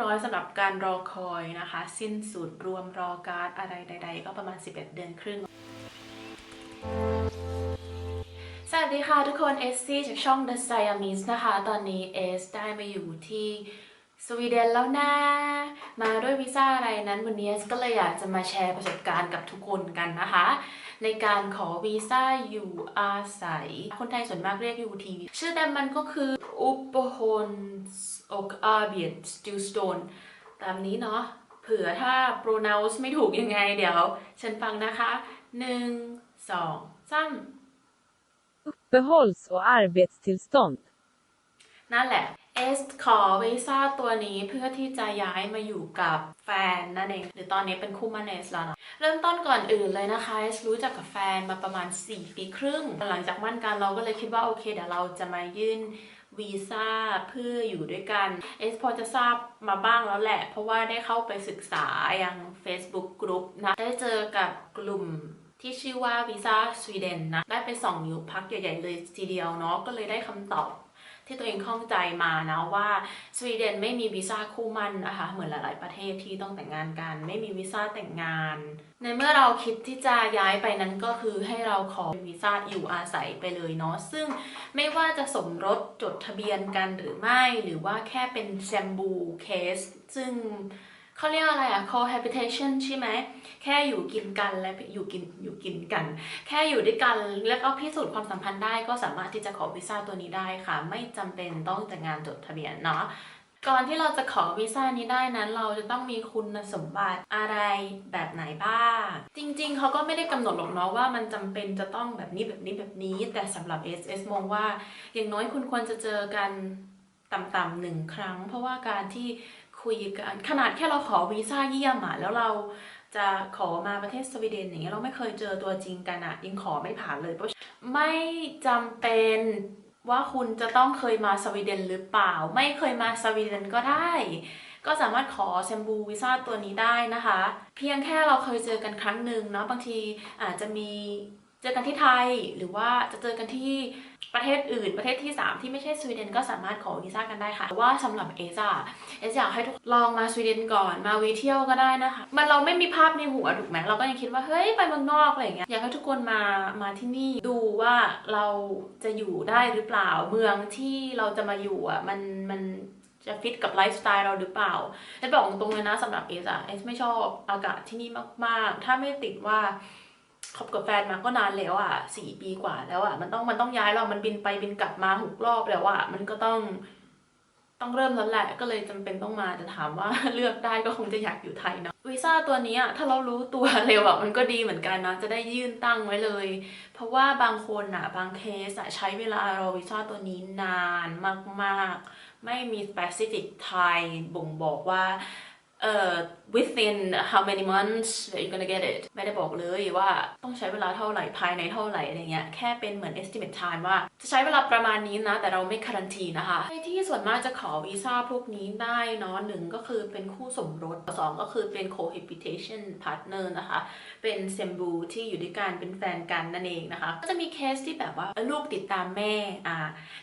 ร้อยสำหรับการรอคอยนะคะ สิ้นสุดรวมรอการอะไรใด ๆ ก็ประมาณ 11 เดือนครึ่งสวัสดีค่ะทุกคนเอสซี่จากช่อง The Siamese นะคะ ตอนนี้เอสได้มาอยู่ที่ สวีเดนแล้วนะ มาด้วยวีซ่าอะไรนั้นวันนี้เอสก็เลยอยากจะมาแชร์ประสบการณ์กับทุกคนกันนะคะ ในการขอวีซ่าอยู่อาศัย คนไทยส่วนมากเรียก UT ชื่อเต็มมันก็คือ Uppehålls och arbetstillstånd ตามนี้เนาะเผื่อถ้า pronounce ไม่ถูกยังไงเดี๋ยว ฉันฟังนะคะหนึ่งสองสาม Uppehålls och arbetstillstånd. นั่นแหละ เอสขอวีซ่าตัวนี้เพื่อที่จะย้ายมาอยู่กับแฟนนั่นเอง หรือตอนนี้เป็นคู่มั่นเอสแล้วเนาะเริ่มต้นก่อนอื่นเลยนะคะเอสรู้จักกับแฟนมาประมาณ 4 ปีครึ่ง หลังจากมั่นกันเราก็เลยคิดว่าโอเคเดี๋ยวเราจะมายื่นวีซ่าเพื่ออยู่ด้วยกันเอสพอจะทราบมาบ้างแล้วแหละ เพราะว่าได้เข้าไปศึกษายัง Facebook กลุ่มนะได้เจอกับกลุ่มที่ชื่อว่าวีซ่าสวีเดนนะ ได้ไปส่องอยู่พักใหญ่ ๆ เลยทีเดียวเนาะก็เลยได้คำตอบ ที่ตัวเองข้องใจมานะว่าสวีเดนไม่มีวีซ่าคู่มั่นนะคะเหมือนหลาย ๆ ประเทศที่ต้องแต่งงานกัน ไม่มีวีซ่าแต่งงาน ในเมื่อเราคิดที่จะย้ายไปนั้นก็คือให้เราขอวีซ่าอยู่อาศัยไปเลยเนาะซึ่งไม่ว่าจะสมรสจดทะเบียนกันหรือไม่หรือว่าแค่เป็นแซมบูเคสซึ่งเขาเรียกอะไรอะ cohabitation ใช่ไหม แค่อยู่กินกันและอยู่กินอยู่กินกัน แค่อยู่ด้วยกันแล้วก็พิสูจน์ความสัมพันธ์ได้ก็สามารถที่จะขอวีซ่าตัวนี้ได้ค่ะ ไม่จำเป็นต้องแต่งงานจดทะเบียนเนาะก่อนที่เราจะขอวีซ่านี้ได้นั้น เราจะต้องมีคุณสมบัติอะไรแบบไหนบ้าง จริงๆ เขาก็ไม่ได้กำหนดหรอกเนาะว่ามันจำเป็นจะต้องแบบนี้แบบนี้แบบนี้ แต่สำหรับ SS มองว่า อย่างน้อยคุณควรจะเจอกันต่ำๆหนึ่งครั้ง เพราะว่าการที่คุยกันขนาดแค่เราขอวีซ่าเยี่ยมอะแล้วเรา จะขอมาประเทศสวีเดนอย่างเงี้ยเราไม่เคยเจอตัวจริงกันอะยังขอไม่ผ่านเลยเพราะไม่จำเป็นว่าคุณจะต้องเคยมาสวีเดนหรือเปล่า ไม่เคยมาสวีเดนก็ได้ ก็สามารถขอแซมบูวีซ่าตัวนี้ได้นะคะ เพียงแค่เราเคยเจอกันครั้งหนึ่งเนาะบางทีอาจจะมี เจอกันที่ไทยหรือว่าจะเจอกันที่ประเทศอื่น ประเทศที่ 3 ที่ไม่ใช่สวีเดนก็สามารถขอวีซ่ากันได้ค่ะแต่ว่าสำหรับเอซ่าเอสอยากให้ทุกลองมาสวีเดนก่อนมาวีเที่ยวก็ได้นะคะ มันเราไม่มีภาพในหัวถูกไหมเราก็ยังคิดว่าเฮ้ยไปเมืองนอกอะไรอย่างเงี้ยอยากให้ทุกคนมามาที่นี่ดูว่าเราจะอยู่ได้หรือเปล่าเมืองที่เราจะมาอยู่อะมันมันจะฟิตกับไลฟ์สไตล์เราหรือเปล่าเอสบอกตรงเลยนะสำหรับเอสอะเอสไม่ชอบอากาศที่นี่มากๆ ถ้าไม่ติดว่า คบกับแฟนมาก็นานแล้วอะสี่ปีกว่าแล้วอะมันต้องมันต้องย้ายเรา มันบินไปบินกลับมาหกรอบแล้วอะมันก็ต้อง ต้องเริ่มแล้วแหละ ก็เลยจำเป็นต้องมาแต่ถามว่าเลือกได้ก็คงจะอยากอยู่ไทยเนาะวีซ่าตัวนี้อะถ้าเรารู้ตัวเร็วอะมันก็ดีเหมือนกันนะ จะได้ยื่นตั้งไว้เลย เพราะว่าบางคนอะ บางเคสอะใช้เวลารอวีซ่าตัวนี้นานมาก ๆ ไม่มี specific time บ่งบอกว่าเอ่อ within how many months that you're gonna get it ไม่ได้บอกเลยว่าต้องใช้เวลาเท่าไหร่ภายในเท่าไหร่อะไรเงี้ยแค่เป็นเหมือน estimate time ว่า จะใช้เวลาประมาณนี้นะ แต่เราไม่การันตีนะคะในที่ส่วนมากจะขอวีซ่าพวกนี้ได้เนาะหนึ่งก็คือเป็นคู่สมรสสองก็คือเป็น cohabitation partner นะคะ เป็นเซมบูที่อยู่ด้วยกันเป็นแฟนกันนั่นเองนะคะ ก็จะมีเคสที่แบบว่าลูกติดตามแม่อ่า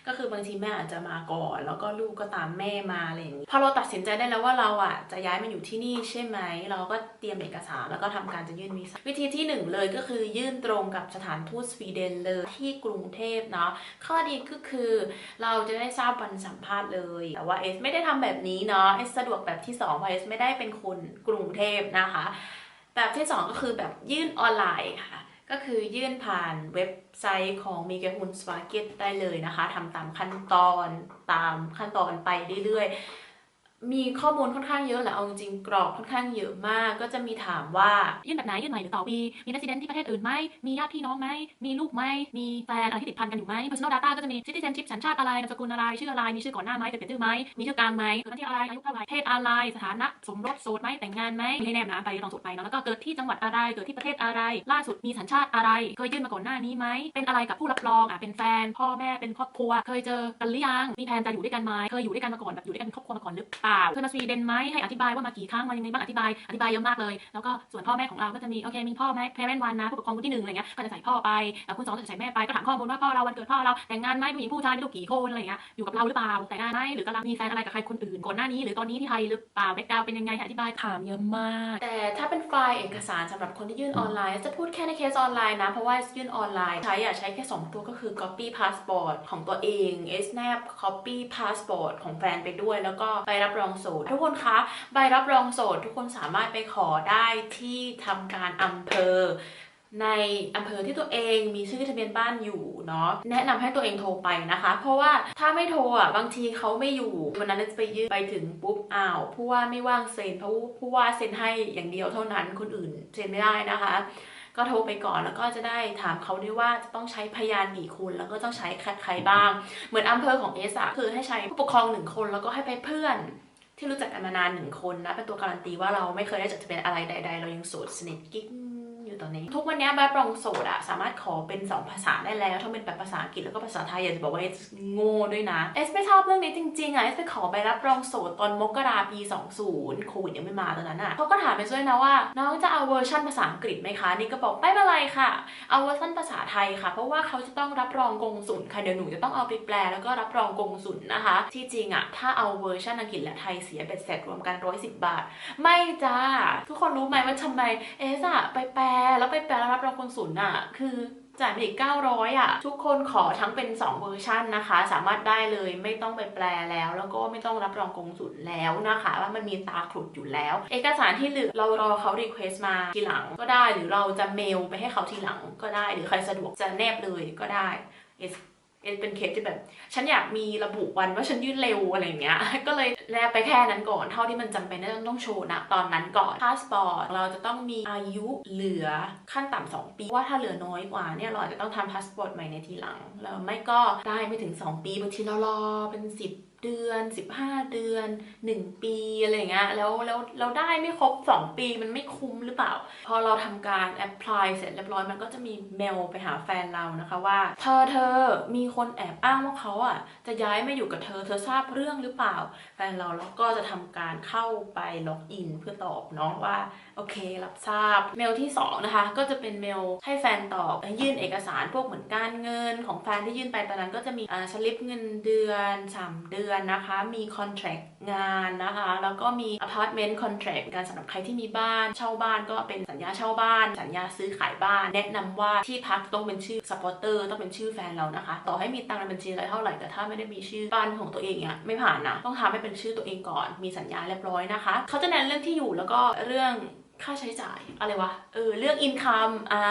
ก็คือบางทีแม่อาจจะมาก่อน แล้วก็ลูกก็ตามแม่มาอะไรอย่างนี้พอเราตัดสินใจได้แล้วว่าเราอะจะย้ายมาอยู่ที่นี่ใช่ไหม เราก็เตรียมเอกสารแล้วก็ทำการจะยื่นวีซ่าวิธีที่หนึ่งเลยก็คือยื่นตรงกับสถานทูตสวีเดนเลยที่กรุงเทพเนาะข้อดีก็คือ เราจะได้ทราบวันสัมภาษณ์เลย แต่ว่าเอสไม่ได้ทำแบบนี้เนาะเอสสะดวกแบบที่สองเพราะเอสไม่ได้เป็นคนกรุงเทพนะคะ แบบที่ 2 ก็คือแบบยื่นออนไลน์ค่ะก็คือยื่นผ่านเว็บไซต์ของ m i g a h u n s v a g e t ได้เลยนะคะทำตามขั้นตอนตามขั้นตอนไปเรื่อยๆ มีข้อมูลค่อนข้างเยอะแหละเอาจริงกรอกค่อนข้างเยอะมาก ก็จะมีถามว่ายื่นแบบไหนยื่นใหม่หรือต่อปีมี resident ที่ประเทศอื่นไหมมีญาติพี่น้องไหมมีลูกไหมมีแฟนอะไรที่ติดพันกันอยู่ไหม personal data ก็จะมี citizenship สัญชาติอะไรนามสกุลอะไรชื่ออะไรมีชื่อก่อนหน้าไหมเคยเปลี่ยนชื่อไหมมีชื่อกลางไหมเกิดที่อะไรอายุเท่าไหร่เพศอะไรสถานะสมรสโสดไหมแต่งงานไหมมีให้แนบนะไปลองสดไปเนาะแล้วก็เกิดที่จังหวัดอะไรเกิดที่ประเทศอะไร ล่าสุดมีสัญชาติอะไร เคยยื่นมาก่อนหน้านี้ไหมเป็นอะไรกับผู้รับรองอะเป็นแฟน พ่อแม่เป็นครอบครัว เคยเจอกันหรือยังมีแผนจะอยู่ด้วยกันไหมเคยอยู่ด้วยกันมาก่อนแบบอยู่ด้วยกันเป็นครอบครัวมาก่อนหรือเปเปล่าเธอมาสวีเดนไหมให้อธิบายว่ามากี่ครั้งมายังไงบ้างอธิบายอธิบายเยอะมากเลย แล้วก็ส่วนพ่อแม่ของเราก็จะมีโอเคมีพ่อแม่ parent one นะผู้ปกครองคนที่หนึ่งอะไรเงี้ยก็จะใส่พ่อไปแล้วคนสองก็จะใส่แม่ไปก็ถามข้อมูลว่าพ่อเราวันเกิดพ่อเราแต่งงานไหมผู้หญิงผู้ชายมีลูกกี่คนอะไรเงี้ยอยู่กับเราหรือเปล่าแต่งงานไหมหรือกำลังมีแฟนอะไรกับใครคนอื่นก่อนหน้านี้ หรือตอนนี้ที่ไทยหรือเปล่าแบ็กกราวเป็นยังไงอธิบายถามเยอะมาก แต่ถ้าเป็นไฟล์เอกสารสำหรับคนที่ยื่นออนไลน์ จะพูดแค่ในเคสออนไลน์นะเพราะว่ายื่นออนไลน์ใช้อะใช้แค่ 2 ตัวก็คือ copy passport ของตัวเอง snap copy passport ของแฟนไปด้วย แล้วก็ใบรับรองโสด ทุกคนคะ ใบรับรองโสด ทุกคนสามารถไปขอได้ที่ทำการอำเภอในอำเภอที่ตัวเองมีชื่อทะเบียนบ้านอยู่เนาะแนะนำให้ตัวเองโทรไปนะคะ เพราะว่าถ้าไม่โทรอะบางทีเขาไม่อยู่วันนั้นจะไปยื่นไปถึงปุ๊บอ้าวผู้ว่าไม่ว่างเซ็นเพราะผู้ว่าเซ็นให้อย่างเดียวเท่านั้นคนอื่นเซ็นไม่ได้นะคะ ก็โทรไปก่อนแล้วก็จะได้ถามเขาด้วยว่าจะต้องใช้พยานกี่คนแล้วก็ต้องใช้ใครบ้าง เหมือนอำเภอของเอสอะคือให้ใช้ผู้ปกครองหนึ่งคนแล้วก็ให้ไปเพื่อน ที่รู้จักกันมานานหนึ่งคนนะเป็นตัวการันตีว่าเราไม่เคยได้จดทะเบียนอะไรใด ๆ เรายังโสดสนิทกิ๊ก อยู่ตอนนี้ ทุกวันนี้ใบรับรองโสดอะสามารถขอเป็น 2 ภาษาได้แล้วทั้งเป็นแบบภาษาอังกฤษแล้วก็ภาษาไทยอยากจะบอกว่าเอสโง่ด้วยนะเอสไม่ชอบเรื่องนี้จริงๆอะเอสไปขอใบรับรองโสดตอนมกราปี 20โควิดยังไม่มาตอนนั้นอะเขาก็ถามไปด้วยนะว่า น้องจะเอาเวอร์ชันภาษาอังกฤษไหมคะนี่ก็บอกไม่เป็นไรค่ะ เอาเวอร์ชันภาษาไทยค่ะ เพราะว่าเขาจะต้องรับรองกงสุลค่ะเดี๋ยวหนูจะต้องเอาไปแปลแล้วก็รับรองกงสุลนะคะ ที่จริงอะถ้าเอาเวอร์ชันอังกฤษและไทยเสียเบ็ดเสร็จรวมกัน110 บาท ไม่จ้า ทุกคนรู้ไหมว่าทำไมเอสอะไปแปลแล้วไปแปลแล้วรับรองกงสุลอะคือจ่ายไปอีก 900 อะ ทุกคนขอทั้งเป็น 2 เวอร์ชันนะคะ สามารถได้เลยไม่ต้องไปแปลแล้ว แล้วก็ไม่ต้องรับรองกงสุลแล้วนะคะ ว่ามันมีตาขลุดอยู่แล้ว เอกสารที่เหลือเรารอเขารีเควสมาทีหลังก็ได้ หรือเราจะเมลไปให้เขาทีหลังก็ได้ หรือใครสะดวกจะแนบเลยก็ได้ เอสเอสเป็นเคสที่แบบ ฉันอยากมีระบุวันว่าฉันยื่นเร็วอะไรเงี้ย ก็เลยแลไปแค่นั้นก่อนเท่าที่มันจำเป็นที่ต้องโชว์นะตอนนั้นก่อนพาสปอร์ตเราจะต้องมีอายุเหลือขั้นต่ำสองปี ว่าถ้าเหลือน้อยกว่าเนี่ยเราอาจจะต้องทำพาสปอร์ตใหม่ในทีหลังแล้วไม่ก็ได้ไม่ถึง 2 ปีบางทีเรารอเป็น 10 เดือน 15 เดือน 1 ปีอะไรอย่างเงี้ยแล้วแล้วเราได้ไม่ครบ 2 ปีมันไม่คุ้มหรือเปล่า พอเราทำการ apply เสร็จเรียบร้อยมันก็จะมีเมลไปหาแฟนเรานะคะว่า เธอเธอมีคนแอบอ้างว่าเขาอะจะย้ายมาอยู่กับเธอเธอทราบเรื่องหรือเปล่า แฟนเราแล้วก็จะทำการเข้าไปล็อกอินเพื่อตอบเนาะว่า โอเครับทราบ เมลที่ 2 นะคะ ก็จะเป็นเมลให้แฟนตอบยื่นเอกสารพวกเหมือนการเงินของแฟนที่ยื่นไปตอนนั้นก็จะมีอ่าสลิปเงินเดือน3เดือนนะคะ มี contract งานนะคะ แล้วก็มี apartment contract การสำหรับใครที่มีบ้าน เช่าบ้านก็เป็นสัญญาเช่าบ้าน สัญญาซื้อขายบ้าน แนะนำว่าที่พักต้องเป็นชื่อ supporter ต้องเป็นชื่อแฟนเรานะคะ ต่อให้มีตังค์ในบัญชีอะไรเท่าไหร่แต่ถ้าไม่ได้มีชื่อบ้านของตัวเองเนี่ยไม่ผ่านนะต้องทำให้เป็นชื่อตัวเองก่อน มีสัญญาเรียบร้อยนะคะ เขาจะเน้นเรื่องที่อยู่แล้วก็เรื่อง ค่าใช้จ่ายอะไรวะ เออ เรื่องอินคัมอ่า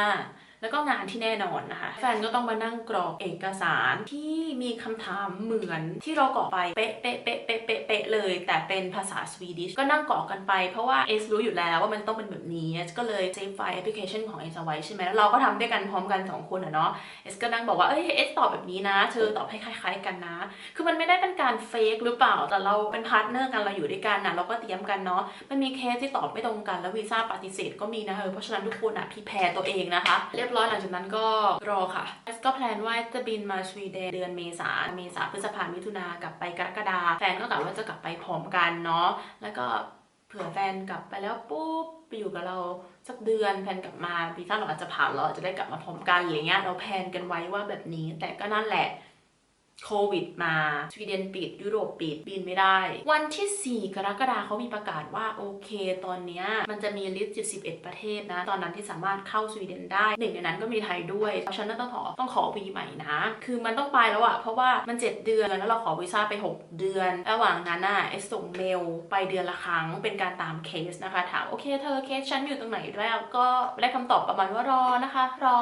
แล้วก็งานที่แน่นอนนะคะ แฟนก็ต้องมานั่งกรอกเอกสารที่มีคำถามเหมือนที่เรากรอกไปเป๊ะเป๊ะเป๊ะเป๊ะเป๊ะเลย แต่เป็นภาษาสวีดิชก็นั่งกรอกกันไปเพราะว่าเอสรู้อยู่แล้วว่ามันต้องเป็นแบบนี้ ก็เลยเซฟไฟล์แอปพลิเคชันของเอสไว้ใช่ไหมแล้วเราก็ทำด้วยกันพร้อมกัน 2 คนอะเนาะเอสก็นั่งบอกว่าเอ้ยเอสตอบแบบนี้นะ เธอตอบให้คล้ายๆกันนะ คือมันไม่ได้เป็นการเฟกหรือเปล่าแต่เราเป็นพาร์ทเนอร์กันเราอยู่ด้วยกันนะเราก็เตรียมกันเนาะมันมีเคสที่ตอบไม่ตรงกันแล้ววีซ่าปฏิเสธก็มีนะเออเพราะฉะนั้นทุกคนอะพีแพรตัวเองนะคะเรียบร้อยหลังจากนั้นก็รอค่ะแอสก็แพลนว่าจะบินมาสวีเดนเดือนเมษาเมษาพฤษภามิถุนากลับไปกรกฎาแฟนก็กล่าว่าจะกลับไปพร้อมกันเนาะแล้วก็เผื่อแฟนกลับไปแล้วปุ๊บไปอยู่กับเราสักเดือนแฟนกลับมาวีซ่าเราอาจจะผ่านเราอาจจะได้กลับมาพร้อมกันอะไรเงี้ยเราแพลนกันไว้ว่าแบบนี้แต่ก็นั่นแหละ โควิดมาสวีเดนปิด ยุโรปปิด บินไม่ได้ วันที่ 4 กรกฎาคมเขามีประกาศว่าโอเค ตอนนี้มันจะมีลิสต์71ประเทศนะ ตอนนั้นที่สามารถเข้าสวีเดนได้หนึ่งในนั้นก็มีไทยด้วย เพราะฉะนั้นต้องขอต้องขอวีใหม่นะ คือมันต้องไปแล้วอะเพราะว่ามัน 7 เดือนแล้วเราขอวีซ่าไป 6 เดือน ระหว่างนั้นน่ะเอส่งเมลไปเดือนละครั้งเป็นการตามเคสนะคะถามโอเคเธอเคสฉันอยู่ตรงไหนแล้วก็ได้คำตอบประมาณว่ารอนะคะ รอ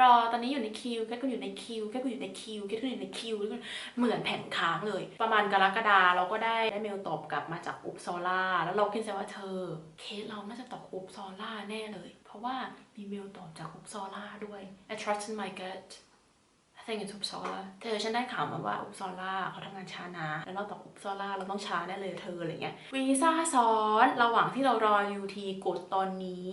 รอตอนนี้อยู่ในคิวแค่ก็อยู่ในคิวแค่ก็อยู่ในคิวแค่ก็อยู่ในคิวเหมือนแผ่นค้างเลย ประมาณกรกฎาเราก็ได้ได้เมลตอบกลับมาจากอุปซอล่าแล้วเราคิดว่าเธอ เคสเราน่าจะตอบอุปซอล่าแน่เลย เพราะว่ามีเมลตอบจากอุปซอล่าด้วย I trust in my gut I think it's อุปซอล่าเธอฉันได้ข่าวมาว่าอุปซอล่าเขาทำงานช้านะ แล้วเราตอบอุปซอล่าเราต้องช้าแน่เลยเธออะไรเงี้ย วีซ่าซ้อนระหว่างที่เรารอ UT กดตอนนี้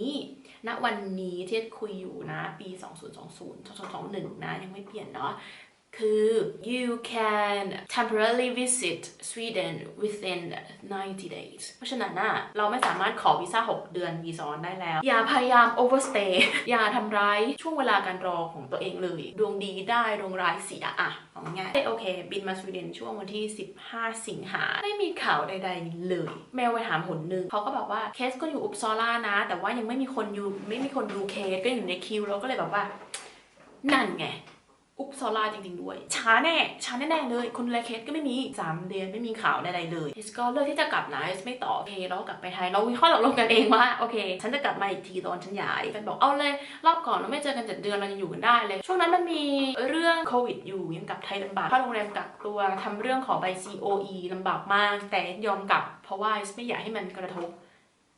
ณวันนี้ที่คุยอยู่นะ ปี 2020 2021 นะ ยังไม่เปลี่ยนเนาะคือ you can temporarily visit Sweden within 90 days เพราะฉะนั้นนะเราไม่สามารถขอวีซ่า 6 เดือนวีซ้อนได้แล้ว อย่าพยายาม overstay อย่าทำร้ายช่วงเวลาการรอของตัวเองเลย ดวงดีได้ดวงร้ายเสียอะ เอาง่ายโอเค บินมาสวีเดนช่วงวันที่ 15 สิงหาไม่มีข่าวใด ๆ เลยเมลไปถามหนหนึ่งเขาก็บอกว่าเคสก็อยู่อุปซอล่านะ แต่ว่ายังไม่มีคนอยู่ไม่มีคนดูเคสก็อยู่ในคิวแล้วก็เลยแบบว่า นั่นไง อุปซอล่าจริงๆด้วย ช้าแน่ช้าแน่ๆเลย คนดูแลเคสก็ไม่มีสามเดือนไม่มีข่าวใดๆเลยเอสก็เลือกที่จะกลับนะเอสไม่ต่อโอเคเรากลับไปไทยเราวิเคราะห์ตกลงกันเองว่าโอเค ฉันจะกลับมาอีกทีตอนฉันย้ายกันบอกเอาเลย รอบก่อนเราไม่เจอกันเจ็ดเดือนเรายังอยู่กันได้เลย ช่วงนั้นมันมีเรื่องโควิดอยู่ยังกลับไทยลำบากเข้าโรงแรมกักตัวทำเรื่องขอใบ COE ลำบากมาก แต่ยอมกลับ เพราะว่าเอสไม่อยากให้มันกระทบ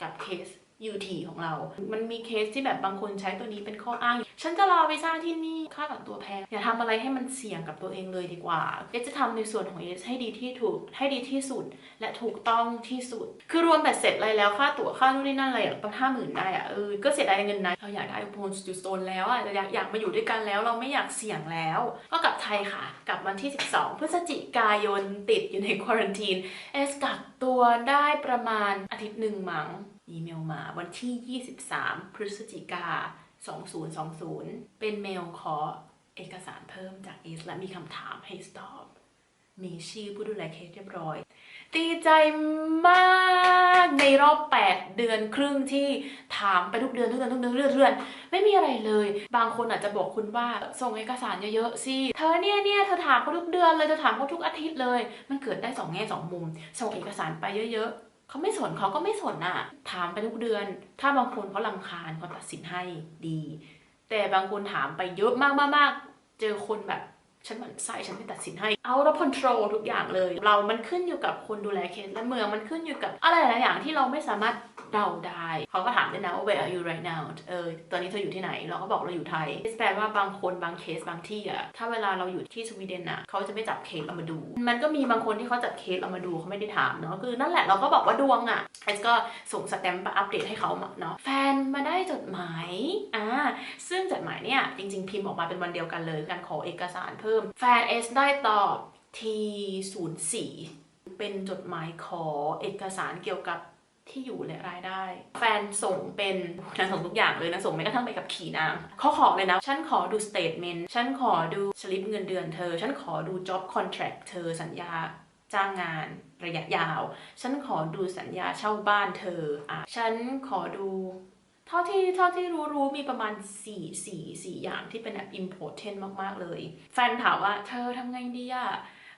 กับเคส UT ของเรา มันมีเคสที่แบบบางคนใช้ตัวนี้เป็นข้ออ้าง ฉันจะรอวีซ่าที่นี่ค่ากักตัวแพง อย่าทำอะไรให้มันเสี่ยงกับตัวเองเลยดีกว่า เอสจะทำในส่วนของเอสให้ดีที่ถูกให้ดีที่สุด และถูกต้องที่สุด คือรวมแบบเสร็จอะไรแล้วค่าตั๋วค่านู่นนี่นั่นอะไรอะประมาณห้าหมื่นได้อะเออ ก็เสียดายเงินนะ เราอยากได้โพนสตูโซนแล้วอะอยากอยากมาอยู่ด้วยกันแล้ว เราไม่อยากเสี่ยงแล้ว ก็กลับไทยค่ะ กลับวันที่ 12 พฤศจิกายนติดอยู่ในควอรันทีน เอสกักตัวได้ประมาณอาทิตย์หนึ่งมั้ง อีเมลมาวันที่ 23 พฤศจิกา 2020 เป็นเมลขอเอกสารเพิ่มจากเอสและมีคำถามให้ตอบ มีชื่อผู้ดูแลเคสเรียบร้อยดีใจมากในรอบ 8 เดือนครึ่งที่ถามไปทุกเดือนทุกเดือนทุกเดือนเดือนทุกเดือนไม่มีอะไรเลย บางคนอาจจะบอกคุณว่าส่งเอกสารเยอะๆสิเธอเนี่ยเนี่ยเธอถามเขาทุกเดือนเลยเธอถามเขาทุกอาทิตย์เลย มันเกิดได้สองแง่สองมุม ส่งเอกสารไปเยอะๆ เขาไม่สนเขาก็ไม่สนอะ ถามไปทุกเดือน ถ้าบางคนเขาลำคาญเขาตัดสินให้ดี แต่บางคนถามไปเยอะมากๆๆเจอคนแบบ ฉันหมั่นไส้ฉันไม่ตัดสินให้ เอาแล้วคอนโทรลทุกอย่างเลย เรามันขึ้นอยู่กับคนดูแลเคสและเมืองมันขึ้นอยู่กับ อะไรหลายอย่างที่เราไม่สามารถเดาได้เขาก็ถามด้วยนะว่า where are you right now เออตอนนี้เธออยู่ที่ไหน เราก็บอกเราอยู่ไทยแปลว่าบางคนบางเคสบางที่อะถ้าเวลาเราอยู่ที่สวีเดนอะเขาจะไม่จับเคสเรามาดู มันก็มีบางคนที่เขาจับเคสเรามาดูเขาไม่ได้ถามเนาะคือนั่นแหละเราก็บอกว่าดวงอะไอซ์ก็ส่งสแตมป์มอัปเดตให้เขาเนาะแฟนมาได้จดหมายอ่าซึ่งจดหมายเนี่ยจริง ๆ พิมพ์ออกมาเป็นวันเดียวกันเลยการขอเอกสารเพิ่มแฟนเอสได้ตอบทีศูนย์สี่เป็นจดหมายขอเอกสารเกี่ยวกับที่อยู่และรายได้ แฟนส่งเป็นนางส่งทุกอย่างเลยนะ ส่งแม้กระทั่งไปกับขี่นางเขาขอเลยนะ ฉันขอดูสเตทเมนต์ฉันขอดูสลิปเงินเดือนเธอ ฉันขอดู job contract เธอสัญญาจ้างงานระยะยาว ฉันขอดูสัญญาเช่าบ้านเธออะฉันขอดู เท่าที่เท่าที่รู้รู้มีประมาณ4 4 4อย่างที่เป็นแบบ important มาก ๆ เลย แฟนถามว่าเธอทำไงดีอะ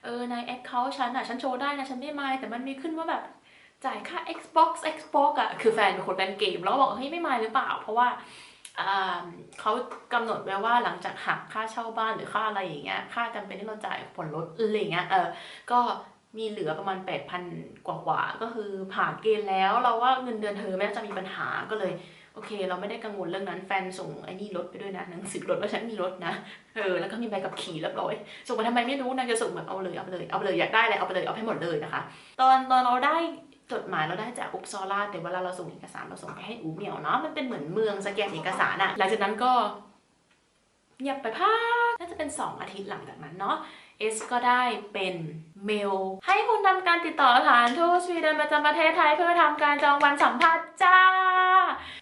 เออใน account ฉันอะฉันโชว์ได้นะ ฉันได้ไหมแต่มันมีขึ้นว่าแบบจ่ายค่า Xbox Xbox อะคือแฟนเป็นคนเล่นเกม แล้วบอกเฮ้ยไม่มาหรือเปล่า เพราะว่าอ่าเขากำหนดไว้ว่าหลังจากหักค่าเช่าบ้านหรือค่าอะไรอย่างเงี้ยค่าจำเป็นที่เราจ่ายผ่อนรถอะไรเงี้ยเออก็มีเหลือประมาณ 8,000 กว่าๆก็คือผ่านเกณฑ์แล้วเราว่าเงินเดือนเธอไม่น่าจะมีปัญหาก็เลย อเค เราไม่ได้กังวลเรื่องนั้น แฟนส่งไอ้นี่รถไปด้วยนะหนังสือรถว่าฉันมีรถนะเออแล้วก็มีใบขับขี่เรียบร้อยส่งมาทำไมไม่รู้นางจะส่งแบบเอาเลยเอาไปเลยเอาไปเลยอยากได้อะไรเอาไปเลยเอาให้หมดเลยนะคะ ตอนตอนเราได้จดหมายเราได้จากอุปซอล่าแต่เวลาเราส่งเอกสารเราส่งไปให้อูเหมียวเนาะมันเป็นเหมือนเมืองสแกนเอกสารอะหลังจากนั้นก็เงียบไปพักน่าจะเป็น 2 อาทิตย์หลังจากนั้นเนาะ เอสก็ได้เป็นเมล ให้คุณทำการติดต่อสถานทูตสวีเดนประจำประเทศไทยเพื่อทำการจองวันสัมภาษณ์จ้า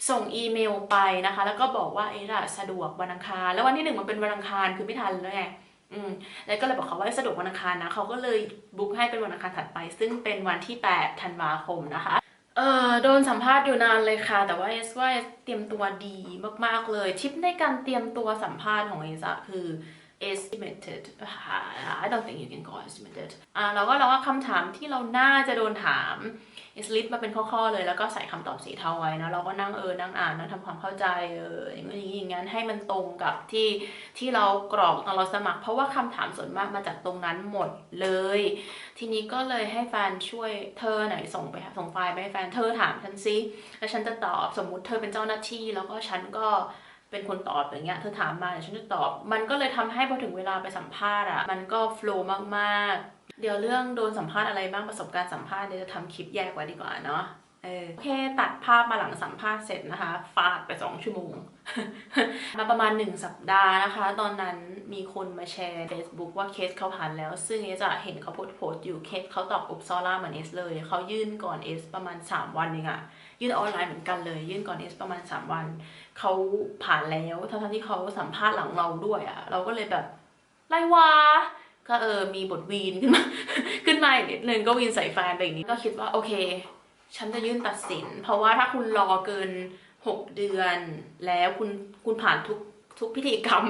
ส่งอีเมลไปนะคะ แล้วก็บอกว่าเอสอะสะดวกวันอังคาร แล้ววันที่หนึ่งมันเป็นวันอังคารคือไม่ทันแล้วไงอืมแล้วก็เลยบอกเขาว่าสะดวกวันอังคารนะเขาก็เลยบุ๊กให้เป็นวันอังคารถัดไป ซึ่งเป็นวันที่ 8 ธันวาคมนะคะเออโดนสัมภาษณ์อยู่นานเลยค่ะ แต่ว่าเอสว่าเอสเตรียมตัวดีมากๆเลยทิปในการเตรียมตัวสัมภาษณ์ของเอสอะคือ estimated I don't think you can call estimated อ่าเราก็เราว่าคำถามที่เราน่าจะโดนถามเอสลิสมาเป็นข้อๆเลยแล้วก็ใส่คำตอบสีเทาไว้นะเราก็นั่งเออนั่งอ่านนั่งทำความเข้าใจเอออย่างนี้อย่างนั้นให้มันตรงกับที่ที่เรากรอกตอนเราสมัคร เพราะว่าคำถามส่วนมากมาจากตรงนั้นหมดเลย ทีนี้ก็เลยให้แฟนช่วยเธอไหนส่งไปส่งไฟล์ไปให้แฟนเธอถามฉันซิแล้วฉันจะตอบสมมุติเธอเป็นเจ้าหน้าที่ แล้วก็ฉันก็ เป็นคนตอบอย่างเงี้ยเธอถามมาเดี๋ยวฉันจะตอบ มันก็เลยทำให้พอถึงเวลาไปสัมภาษณ์อะมันก็โฟล์มากๆ เดี๋ยวเรื่องโดนสัมภาษณ์อะไรบ้างประสบการณ์สัมภาษณ์เดี๋ยวจะทำคลิปแยกไว้ดีกว่าเนาะ โอเคตัดภาพมาหลังสัมภาษณ์เสร็จนะคะฟาดไปสองชั่วโมง มาประมาณหนึ่งสัปดาห์นะคะ ตอนนั้นมีคนมาแชร์ Facebook ว่าเคสเขาผ่านแล้ว ซึ่งเอสอะเห็นเขาโพสต์โพสอยู่เคสเขาตอบอุบซอล่าเหมือนเอสเลยเขายื่นก่อนเอสประมาณ 3 วันเองอะยื่นออนไลน์เหมือนกันเลย ยื่นก่อนเอสประมาณ 3 วัน เขาผ่านแล้วทั้งที่เขาสัมภาษณ์หลังเราด้วยอะเราก็เลยแบบไรวะก็เออมีบทวีนขึ้นมาขึ้นมาอีกนิดนึงก็วีนใส่แฟนไปอีกนิดก็คิดว่าโอเค ฉันจะยื่นตัดสิน เพราะว่าถ้าคุณรอเกิน6เดือน แล้วคุณคุณผ่านทุกทุกพิธีกรรม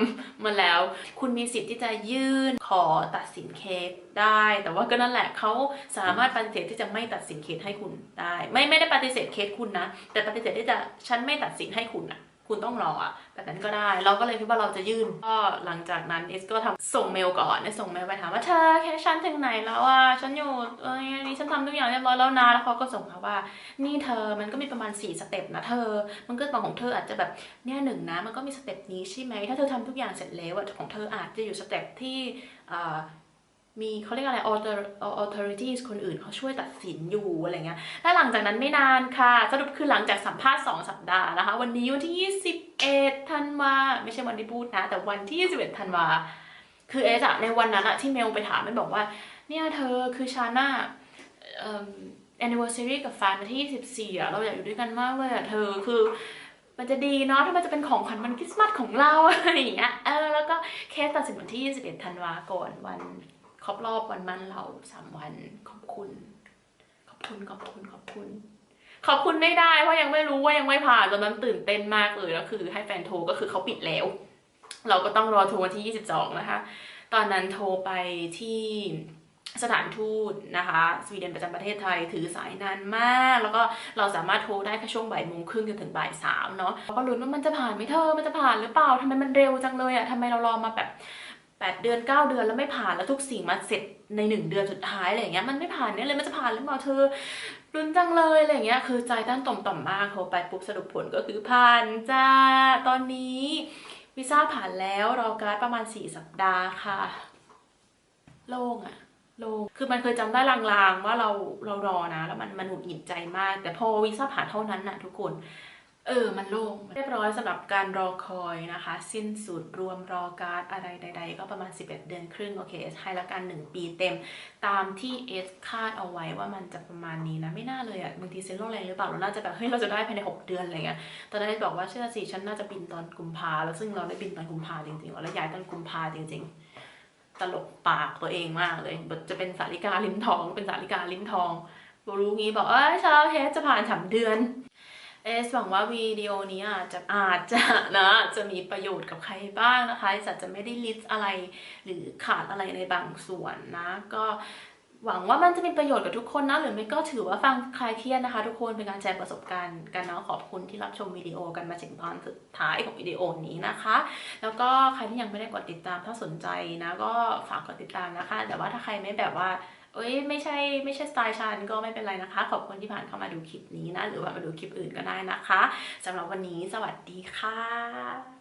มาแล้ว คุณมีสิทธิ์ที่จะยื่นขอตัดสินเคสได้ แต่ว่าก็นั่นแหละเขาสามารถปฏิเสธที่จะไม่ตัดสินเคสให้คุณได้ ไม่ไม่ได้ปฏิเสธเคสคุณนะ แต่ปฏิเสธที่จะฉันไม่ตัดสินให้คุณอะ คุณต้องรออะแบบนั้นก็ได้ เราก็เลยคิดว่าเราจะยื่น ก็หลังจากนั้นเอสก็ทำส่งเมลก่อนส่งเมลไปถามว่าเธอแค่ฉันถึงไหนแล้วอะฉันอยู่เอ้ยนี่ฉันทำทุกอย่างเรียบร้อยแล้วนะแล้วเขาก็ส่งมาว่า นี่เธอมันก็มีประมาณ 4 สเต็ปนะเธอ มันก็บางของเธออาจจะแบบเนี่ยหนึ่งนะมันก็มีสเต็ปนี้ใช่ไหมถ้าเธอทำทุกอย่างเสร็จแล้วอะของเธออาจจะอยู่สเต็ปที่อ่า มีเขาเรียกอะไร authorities คนอื่นเขาช่วยตัดสินอยู่อะไรเงี้ย และหลังจากนั้นไม่นานค่ะ สรุปคือหลังจากสัมภาษณ์ 2 สัปดาห์นะคะ วันนี้วันที่ 21 ธันวา ไม่ใช่วันที่พูดนะ แต่วันที่ 21 ธันวา คือเอสอะในวันนั้นอะที่เมลไปถามมันบอกว่า เนี่ยเธอคือชาน่าเอ่อ anniversary กับแฟนวันที่14อะเราอยากอยู่ด้วยกันมากเลยอะเธอคือมันจะดีเนาะถ้ามันจะเป็นของขวัญวันคริสต์มาสของเราอะไรอย่างเงี้ยเออแล้วก็เคสตัดสินวันที่ 21 ธันวาก่อนวัน รบรอบวันมั่นเราสามวัน ขอบคุณ ขอบคุณขอบคุณขอบคุณ ขอบคุณไม่ได้เพราะยังไม่รู้ว่ายังไม่ผ่านตอนนั้นตื่นเต้นมากเลยแล้วคือ ให้แฟนโทรก็คือเขาปิดแล้ว เราก็ต้องรอโทรวันที่ 22 นะคะ ตอนนั้นโทรไปที่สถานทูตนะคะสวีเดนประจำประเทศไทยถือสายนานมาก แล้วก็เราสามารถโทรได้แค่ช่วงบ่ายโมงครึ่งจนถึงบ่ายสามเนาะเราก็ลุ้นว่ามันจะผ่านไหมเธอมันจะผ่านหรือเปล่าทำไมมันเร็วจังเลยอะทำไมเรารอมาแบบ 8 เดือน 9 เดือนแล้วไม่ผ่านแล้วทุกสิ่งมาเสร็จใน 1 เดือนสุดท้ายอะไรอย่างเงี้ยมันไม่ผ่านเนี่ยเลยมันจะผ่านหรือเปล่าเธอรุนจังเลยอะไรอย่างเงี้ยคือใจต้นต่อมต่อมมากโทรไปปุ๊บสรุปผลก็คือผ่านจ้าตอนนี้วีซ่าผ่านแล้วรอการ์ดประมาณ 4 สัปดาห์ค่ะ โล่งอะโล่งคือมันเคยจำได้ลางๆ ว่าเราเรารอนะ แล้วมันมันหงุดหงิดใจมาก แต่พอวีซ่าผ่านเท่านั้นน่ะทุกคน เออ มันโล่งเรียบร้อยสำหรับการรอคอยนะคะ สิ้นสุดรวมรอการ์ดอะไรใด ๆ ก็ประมาณ 11 เดือนครึ่ง โอเคให้ละกัน 1 ปีเต็ม ตามที่เอสคาดเอาไว้ว่ามันจะประมาณนี้นะ ไม่น่าเลยอะบางทีเซ็นโลแรงหรือเปล่าเราน่าจะแบบ เฮ้ย เราจะได้ภายใน 6 เดือนอะไรเงี้ยตอนนั้นเอสบอกว่าเชื่อสิฉันน่าจะบินตอนกุมภาแล้วซึ่งเราได้บินตอนกุมภาจริงๆแล้วย้ายตอนกุมภาจริง ๆ ตลกปากตัวเองมากเลยจะเป็นสาริกาลิ้นทอง เป็นสาริกาลิ้นทองรู้งี้บอกเอ้ยชาวเฮสจะผ่านสามเดือน เอสหวังว่าวิดีโอนี้อาจจะอาจจะนะจะมีประโยชน์กับใครบ้างนะคะจะจะไม่ได้ลิสต์อะไร หรือขาดอะไรในบางส่วนนะ ก็หวังว่ามันจะมีประโยชน์กับทุกคนนะ หรือไม่ก็ถือว่าฟังคลายเครียดนะคะ ทุกคนเป็นการแชร์ประสบการณ์กันเนาะขอบคุณที่รับชมวิดีโอกันมาถึงตอนสุดท้ายของวิดีโอนี้นะคะ แล้วก็ใครที่ยังไม่ได้กดติดตามถ้าสนใจนะ ก็ฝากกดติดตามนะคะ แต่ว่าถ้าใครไม่แบบว่า เอ้ยไม่ใช่ไม่ใช่สไตล์ฉันก็ไม่เป็นไรนะคะ ขอบคุณที่ผ่านเข้ามาดูคลิปนี้นะ หรือว่ามาดูคลิปอื่นก็ได้นะคะสำหรับวันนี้สวัสดีค่ะ